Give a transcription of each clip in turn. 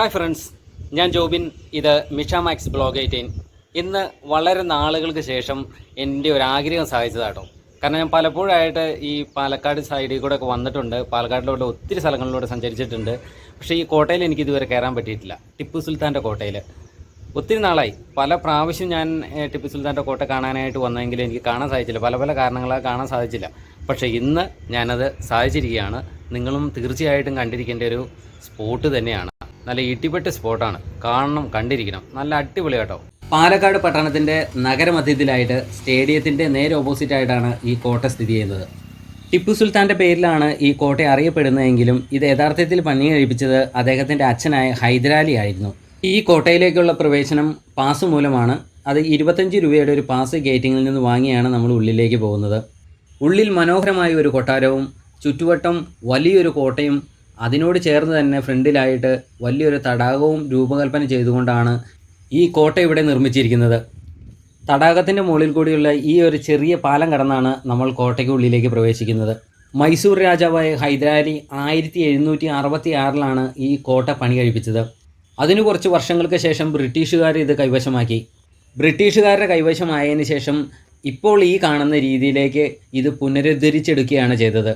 Hi friends ഞാൻ ജോബിൻ. ഇത് Misha max blog eighteen. ഇന്ന് വളരെ നാളുകൾക്ക് ശേഷം എന്റെ ഒരു ആഗ്രഹം സാധിച്ചതാട്ടോ കാരണം ഞാൻ പലപ്പോഴായിട്ട് ഈ പാലക്കാട് സൈഡിൽ കൂടെ ഒക്കെ വന്നിട്ടുണ്ട്. പാലക്കാടിലൂടെ ഒത്തിരി സ്ഥലങ്ങളിലൂടെ സഞ്ചരിച്ചിട്ടുണ്ട്. പക്ഷേ ഈ കോട്ടയിൽ എനിക്ക് ഇതുവരെ കയറാൻ പറ്റിയിട്ടില്ല. ടിപ്പു സുൽത്താന്റെ കോട്ടയിൽ. ഒത്തിരി നാളായി. പല പ്രാവശ്യം ഞാൻ ടിപ്പു സുൽത്താന്റെ കോട്ട കാണാനായിട്ട് വന്നെങ്കിലും എനിക്ക് കാണാൻ സാധിച്ചില്ല. പല പല കാരണങ്ങളാൽ കാണാൻ സാധിച്ചില്ല. പക്ഷേ ഇന്ന് ഞാനത് സാധിച്ചിരിക്കുകയാണ്. നിങ്ങളും തീർച്ചയായിട്ടും കണ്ടിരിക്കേണ്ട ഒരു സ്പോട്ട് തന്നെയാണ്. നല്ല ഇട്ടിപ്പെട്ട് സ്പോട്ടാണ്. കാണണം കണ്ടിരിക്കണം. നല്ല അടിപൊളി കേട്ടോ. പാലക്കാട് പട്ടണത്തിന്റെ നഗരമധ്യത്തിലായിട്ട് സ്റ്റേഡിയത്തിന്റെ നേരെ ഓപ്പോസിറ്റ് ആയിട്ടാണ് ഈ കോട്ട സ്ഥിതി ചെയ്യുന്നത്. ടിപ്പു സുൽത്താന്റെ പേരിലാണ് ഈ കോട്ട അറിയപ്പെടുന്നതെങ്കിലും ഇത് യഥാർത്ഥത്തിൽ പണി കഴിപ്പിച്ചത് അദ്ദേഹത്തിന്റെ അച്ഛനായ ഹൈദരാലി ആയിരുന്നു. ഈ കോട്ടയിലേക്കുള്ള പ്രവേശനം പാസ് മൂലമാണ്. അത് ഇരുപത്തഞ്ച് രൂപയുടെ ഒരു പാസ് ഗേറ്റിങ്ങിൽ നിന്ന് വാങ്ങിയാണ് നമ്മൾ ഉള്ളിലേക്ക് പോകുന്നത്. ഉള്ളിൽ മനോഹരമായ ഒരു കൊട്ടാരവും ചുറ്റുവട്ടം വലിയൊരു കോട്ടയും അതിനോട് ചേർന്ന് തന്നെ ഫ്രണ്ടിലായിട്ട് വലിയൊരു തടാകവും രൂപകൽപ്പന ചെയ്തുകൊണ്ടാണ് ഈ കോട്ട ഇവിടെ നിർമ്മിച്ചിരിക്കുന്നത്. തടാകത്തിന്റെ മുകളിൽ കൂടിയുള്ള ഈ ഒരു ചെറിയ പാലം കടന്നാണ് നമ്മൾ കോട്ടയ്ക്കുള്ളിലേക്ക് പ്രവേശിക്കുന്നത്. മൈസൂർ രാജാവായ ഹൈദരാലി ആയിരത്തി എഴുന്നൂറ്റി അറുപത്തി ആറിലാണ് ഈ കോട്ട പണി കഴിപ്പിച്ചത്. അതിനു കുറച്ച് വർഷങ്ങൾക്ക് ശേഷം ബ്രിട്ടീഷുകാർ ഇത് കൈവശമാക്കി. ബ്രിട്ടീഷുകാരുടെ കൈവശമായതിനു ശേഷം ഇപ്പോൾ ഈ കാണുന്ന രീതിയിലേക്ക് ഇത് പുനരുദ്ധരിച്ചെടുക്കുകയാണ് ചെയ്തത്.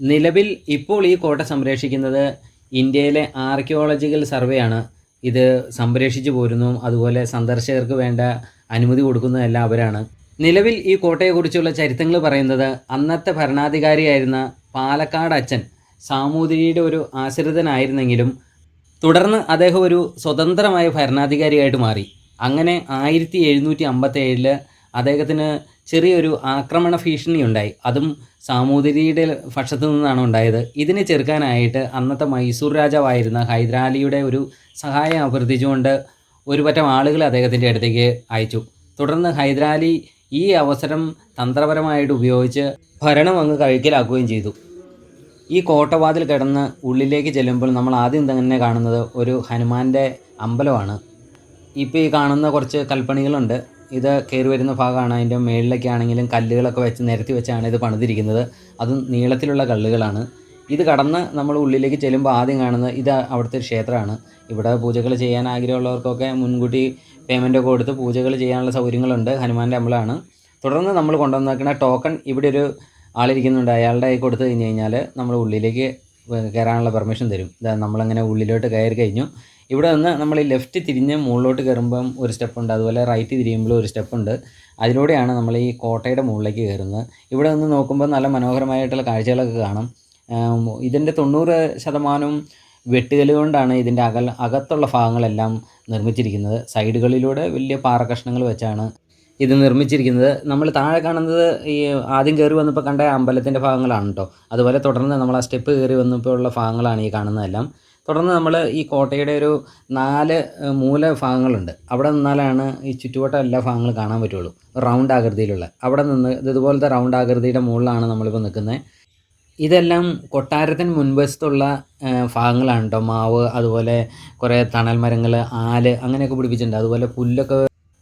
നിലവിൽ ഇപ്പോൾ ഈ കോട്ട സംരക്ഷിക്കുന്നത് ഇന്ത്യയിലെ ആർക്കിയോളജിക്കൽ സർവേ ആണ്. ഇത് സംരക്ഷിച്ചു പോരുന്നു. അതുപോലെ സന്ദർശകർക്ക് വേണ്ട അനുമതി കൊടുക്കുന്നതെല്ലാം അവരാണ്. നിലവിൽ ഈ കോട്ടയെക്കുറിച്ചുള്ള ചരിത്രങ്ങൾ പറയുന്നത് അന്നത്തെ ഭരണാധികാരിയായിരുന്ന പാലക്കാട് അച്ഛൻ സാമൂതിരിയുടെ ഒരു ആശ്രിതനായിരുന്നെങ്കിലും തുടർന്ന് അദ്ദേഹം ഒരു സ്വതന്ത്രമായ ഭരണാധികാരിയായിട്ട് മാറി. അങ്ങനെ ആയിരത്തി എഴുന്നൂറ്റി അമ്പത്തി ഏഴിൽ അദ്ദേഹത്തിന് ചെറിയൊരു ആക്രമണ ഭീഷണി ഉണ്ടായി. അതും സാമൂതിരിയുടെ പക്ഷത്തു നിന്നാണ് ഉണ്ടായത്. ഇതിനെ ചെറുക്കാനായിട്ട് അന്നത്തെ മൈസൂർ രാജാവായിരുന്ന ഹൈദരാലിയുടെ ഒരു സഹായം അഭ്യർത്ഥിച്ചുകൊണ്ട് ഒരു പറ്റം ആളുകൾ അദ്ദേഹത്തിന്റെ അടുത്തേക്ക് അയച്ചു. തുടർന്ന് ഹൈദരാലി ഈ അവസരം തന്ത്രപരമായിട്ട് ഉപയോഗിച്ച് ഭരണം അങ്ങ് കഴിക്കലാക്കുകയും ചെയ്തു. ഈ കോട്ടവാതിൽ കിടന്ന് ഉള്ളിലേക്ക് ചെല്ലുമ്പോൾ നമ്മൾ ആദ്യം തന്നെ കാണുന്നത് ഒരു ഹനുമാന്റെ അമ്പലമാണ്. ഇപ്പോൾ ഈ കാണുന്ന കുറച്ച് കൽപ്പണികളുണ്ട്. ഇത് കയറി വരുന്ന ഭാഗമാണ്. അതിന്റെ മുകളിലൊക്കെ ആണെങ്കിലും കല്ലുകളൊക്കെ വെച്ച് നിരത്തി വെച്ചാണ് ഇത് പണിതിരിക്കുന്നത്. അതും നീളത്തിലുള്ള കല്ലുകളാണ്. ഇത് കടന്ന് നമ്മൾ ഉള്ളിലേക്ക് ചെല്ലുമ്പോൾ ആദ്യം കാണുന്നത് ഇത് അവിടുത്തെ ഒരു ക്ഷേത്രമാണ്. ഇവിടെ പൂജകൾ ചെയ്യാൻ ആഗ്രഹമുള്ളവർക്കൊക്കെ മുൻകൂട്ടി പേയ്മെന്റ് ഒക്കെ കൊടുത്ത് പൂജകൾ ചെയ്യാനുള്ള സൗകര്യങ്ങളുണ്ട്. ഹനുമാന്റെ അമ്പലമാണ്. തുടർന്ന് നമ്മൾ കൊണ്ടുവന്നേക്കുന്ന ടോക്കൺ ഇവിടെ ഒരു ആളിരിക്കുന്നുണ്ട്. അയാളുടെ കൈ കൊടുത്തു കഴിഞ്ഞ് കഴിഞ്ഞാൽ നമ്മൾ ഉള്ളിലേക്ക് കയറാനുള്ള പെർമിഷൻ തരും. നമ്മളങ്ങനെ ഉള്ളിലോട്ട് കയറി കഴിഞ്ഞു. ഇവിടെ നിന്ന് നമ്മൾ ഈ ലെഫ്റ്റ് തിരിഞ്ഞ് മുകളിലോട്ട് കയറുമ്പം ഒരു സ്റ്റെപ്പുണ്ട് അതുപോലെ റൈറ്റ് തിരിയുമ്പോഴും ഒരു സ്റ്റെപ്പുണ്ട് അതിലൂടെയാണ് നമ്മൾ ഈ കോട്ടയുടെ മുകളിലേക്ക് കയറുന്നത്. ഇവിടെ നിന്ന് നോക്കുമ്പോൾ നല്ല മനോഹരമായിട്ടുള്ള കാഴ്ചകളൊക്കെ കാണാം. ഇതിന്റെ തൊണ്ണൂറ് ശതമാനവും വെട്ടുകല്ല് കൊണ്ടാണ് ഇതിന്റെ അകൽ അകത്തുള്ള ഭാഗങ്ങളെല്ലാം നിർമ്മിച്ചിരിക്കുന്നത്. സൈഡുകളിലൂടെ വലിയ പാറ കഷ്ണങ്ങൾ വെച്ചാണ് ഇത് നിർമ്മിച്ചിരിക്കുന്നത്. നമ്മൾ താഴെ കാണുന്നത് ഈ ആദ്യം കയറി വന്നപ്പോൾ കണ്ട അമ്പലത്തിന്റെ ഭാഗങ്ങളാണ് കേട്ടോ. അതുപോലെ തുടർന്ന് നമ്മൾ ആ സ്റ്റെപ്പ് കയറി വന്നപ്പോൾ ഉള്ള ഭാഗങ്ങളാണ് ഈ കാണുന്നതെല്ലാം. തുടർന്ന് നമ്മൾ ഈ കോട്ടയുടെ ഒരു നാല് മൂല ഭാഗങ്ങളുണ്ട്. അവിടെ നിന്നാലാണ് ഈ ചുറ്റുവട്ടം എല്ലാ ഭാഗങ്ങളും കാണാൻ പറ്റുള്ളൂ. റൗണ്ട് ആകൃതിയിലുള്ള. അവിടെ നിന്ന് ഇതുപോലത്തെ റൗണ്ട് ആകൃതിയുടെ മുകളിലാണ് നമ്മളിപ്പോൾ നിൽക്കുന്നത്. ഇതെല്ലാം കൊട്ടാരത്തിന് മുൻവശത്തുള്ള ഭാഗങ്ങളാണ് കേട്ടോ. മാവ് അതുപോലെ കുറേ തണൽ മരങ്ങൾ ആൽ അങ്ങനെയൊക്കെ പിടിപ്പിച്ചിട്ടുണ്ട്. അതുപോലെ പുല്ലൊക്കെ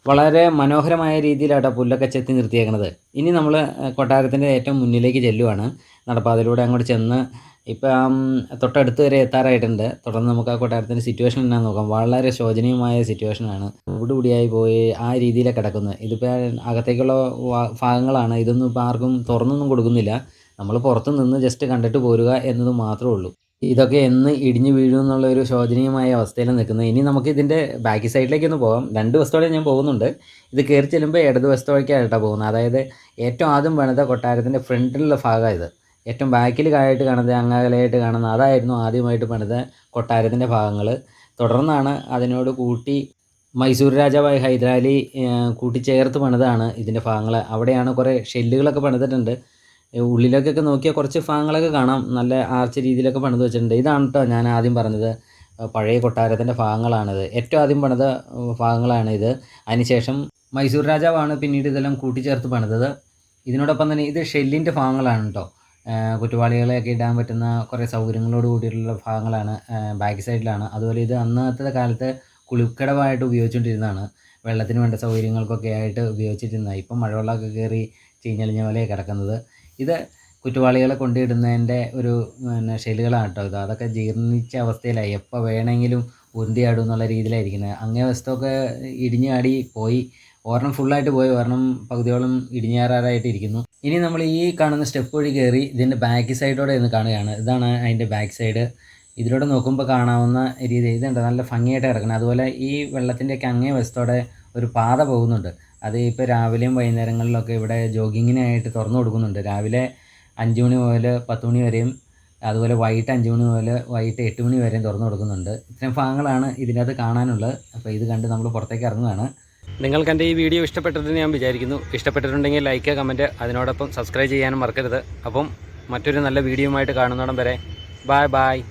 വളരെ മനോഹരമായ രീതിയിലാട്ടോ പുല്ലൊക്കെ ചെത്തി നിർത്തിയേക്കുന്നത് ഇനി നമ്മൾ കൊട്ടാരത്തിന്റെ ഏറ്റവും മുന്നിലേക്ക് ചെല്ലുവാണ്. നടപ്പാതയിലൂടെ അങ്ങോട്ട് ചെന്ന് ഇപ്പം തൊട്ടടുത്ത് വരെ എത്താറായിട്ടുണ്ട്. തുടർന്ന് നമുക്ക് ആ കൊട്ടാരത്തിന്റെ സിറ്റുവേഷൻ എന്നാ നോക്കാം. വളരെ ശോചനീയമായ സിറ്റുവേഷനാണ് ഇവിടുകൂടിയായി പോയി ആ രീതിയിലെ കിടക്കുന്നത് ഇതിപ്പോൾ അകത്തേക്കുള്ള ഭാഗങ്ങളാണ്. ഇതൊന്നും ഇപ്പോൾ ആർക്കും തുറന്നൊന്നും കൊടുക്കുന്നില്ല. നമ്മൾ പുറത്ത് നിന്ന് ജസ്റ്റ് കണ്ടിട്ട് പോരുക എന്നത് മാത്രമേ ഉള്ളൂ. ഇതൊക്കെ എന്ന് ഇടിഞ്ഞു വീഴും എന്നുള്ള ഒരു ശോചനീയമായ അവസ്ഥയിൽ നിൽക്കുന്നത്. ഇനി നമുക്ക് ഇതിന്റെ ബാക്കി സൈഡിലേക്ക് ഒന്ന് പോകാം രണ്ട് വസ്തുവോടെ ഞാൻ പോകുന്നുണ്ട്. ഇത് കയറി ചെല്ലുമ്പോൾ ഇടത് വശത്തോടേക്കാണ് കേട്ടോ പോകുന്നത്. അതായത് ഏറ്റവും ആദ്യം പണിത കൊട്ടാരത്തിന്റെ ഫ്രണ്ടിലുള്ള ഭാഗമാണ് ഇത്. ഏറ്റവും ബാക്കിൽ കായിട്ട് കാണുന്നത് അങ്ങകലയായിട്ട് കാണുന്ന അതായിരുന്നു ആദ്യമായിട്ട് പണിത കൊട്ടാരത്തിന്റെ ഭാഗങ്ങൾ തുടർന്നാണ് അതിനോട് കൂട്ടി മൈസൂർ രാജാവായ ഹൈദരാലി കൂട്ടിച്ചേർത്ത് പണിതാണ് ഇതിന്റെ ഭാഗങ്ങൾ അവിടെയാണ് കുറേ ഷെല്ലുകളൊക്കെ പണിതിട്ടുണ്ട്. ഉള്ളിലേക്കൊക്കെ നോക്കിയാൽ കുറച്ച് ഭാഗങ്ങളൊക്കെ കാണാം. നല്ല ആർച്ച് രീതിയിലൊക്കെ പണിത് വെച്ചിട്ടുണ്ട്. ഇതാണ് കേട്ടോ ഞാൻ ആദ്യം പറഞ്ഞത്. പഴയ കൊട്ടാരത്തിന്റെ ഭാഗങ്ങളാണിത്. ഏറ്റവും ആദ്യം പണിത ഭാഗങ്ങളാണ് ഇത് അതിനുശേഷം മൈസൂർ രാജാവാണ് പിന്നീട് ഇതെല്ലാം കൂട്ടിച്ചേർത്ത് പണിതത്. ഇതിനോടൊപ്പം തന്നെ ഇത് ഷെല്ലിന്റെ ഭാഗങ്ങളാണ് കേട്ടോ കുറ്റവാളികളെയൊക്കെ ഇടാൻ പറ്റുന്ന കുറേ സൗകര്യങ്ങളോട് കൂടിയിട്ടുള്ള ഭാഗങ്ങളാണ് ബാക്ക് സൈഡിലാണ്. അതുപോലെ ഇത് അന്നത്തെ കാലത്ത് കുളിക്കടവായിട്ട് ഉപയോഗിച്ചുകൊണ്ടിരുന്നതാണ് വെള്ളത്തിന് വേണ്ട സൗകര്യങ്ങൾക്കൊക്കെ ആയിട്ട് ഉപയോഗിച്ചിരുന്നതാണ് ഇപ്പം മഴവെള്ളമൊക്കെ കയറി ചീഞ്ഞളിഞ്ഞ പോലെ കിടക്കുന്നത്. ഇത് കുറ്റവാളികളെ കൊണ്ടിടുന്നതിന്റെ ഒരു പിന്നെ ഷെല്ലുകളാണ് കേട്ടോ ഇത്. അതൊക്കെ ജീർണിച്ച അവസ്ഥയിലായി. എപ്പോൾ വേണമെങ്കിലും ഉന്തിയാടും എന്നുള്ള രീതിയിലായിരിക്കുന്നത്. അങ്ങേ വശത്തൊക്കെ ഇടിഞ്ഞാടി പോയി ഒരെണ്ണം ഫുള്ളായിട്ട് പോയി ഒരെണ്ണം പകുതിയോളം ഇടിഞ്ഞാറാറായിട്ട് ഇരിക്കുന്നു. ഇനി നമ്മൾ ഈ കാണുന്ന സ്റ്റെപ്പ് വഴി കയറി ഇതിന്റെ ബാക്ക് സൈഡോടെ ഒന്ന് കാണുകയാണ്. ഇതാണ് അതിന്റെ ബാക്ക് സൈഡ് ഇതിലൂടെ നോക്കുമ്പോൾ കാണാവുന്ന രീതി ഇതുണ്ട് നല്ല ഭംഗിയായിട്ട് കിടക്കണം. അതുപോലെ ഈ വെള്ളത്തിന്റെയൊക്കെ അങ്ങേ വശത്തോടെ ഒരു പാത പോകുന്നുണ്ട്. അത് ഇപ്പോൾ രാവിലെയും വൈകുന്നേരങ്ങളിലൊക്കെ ഇവിടെ ജോഗിങ്ങിനായിട്ട് തുറന്നു കൊടുക്കുന്നുണ്ട്. രാവിലെ അഞ്ച് മണി മുതൽ പത്ത് മണി വരെയും അതുപോലെ വൈകിട്ട് അഞ്ച് മണി മുതൽ വൈകിട്ട് എട്ട് മണി വരെയും തുറന്നു കൊടുക്കുന്നുണ്ട്. ഇത്രയും ഭാഗങ്ങളാണ് ഇതിനകത്ത് കാണാനുള്ളത്. അപ്പോൾ ഇത് കണ്ട് നമ്മൾ പുറത്തേക്ക് ഇറങ്ങുകയാണ്. നിങ്ങൾക്ക് എന്റെ ഈ വീഡിയോ ഇഷ്ടപ്പെട്ടതെന്ന് ഞാൻ വിചാരിക്കുന്നു. ഇഷ്ടപ്പെട്ടിട്ടുണ്ടെങ്കിൽ ലൈക്ക് കമന്റ് അതിനോടൊപ്പം സബ്സ്ക്രൈബ് ചെയ്യാനും മറക്കരുത്. അപ്പം മറ്റൊരു നല്ല വീഡിയോ വീഡിയോയുമായിട്ട് കാണുന്നോടം വരെ ബായ് ബായ്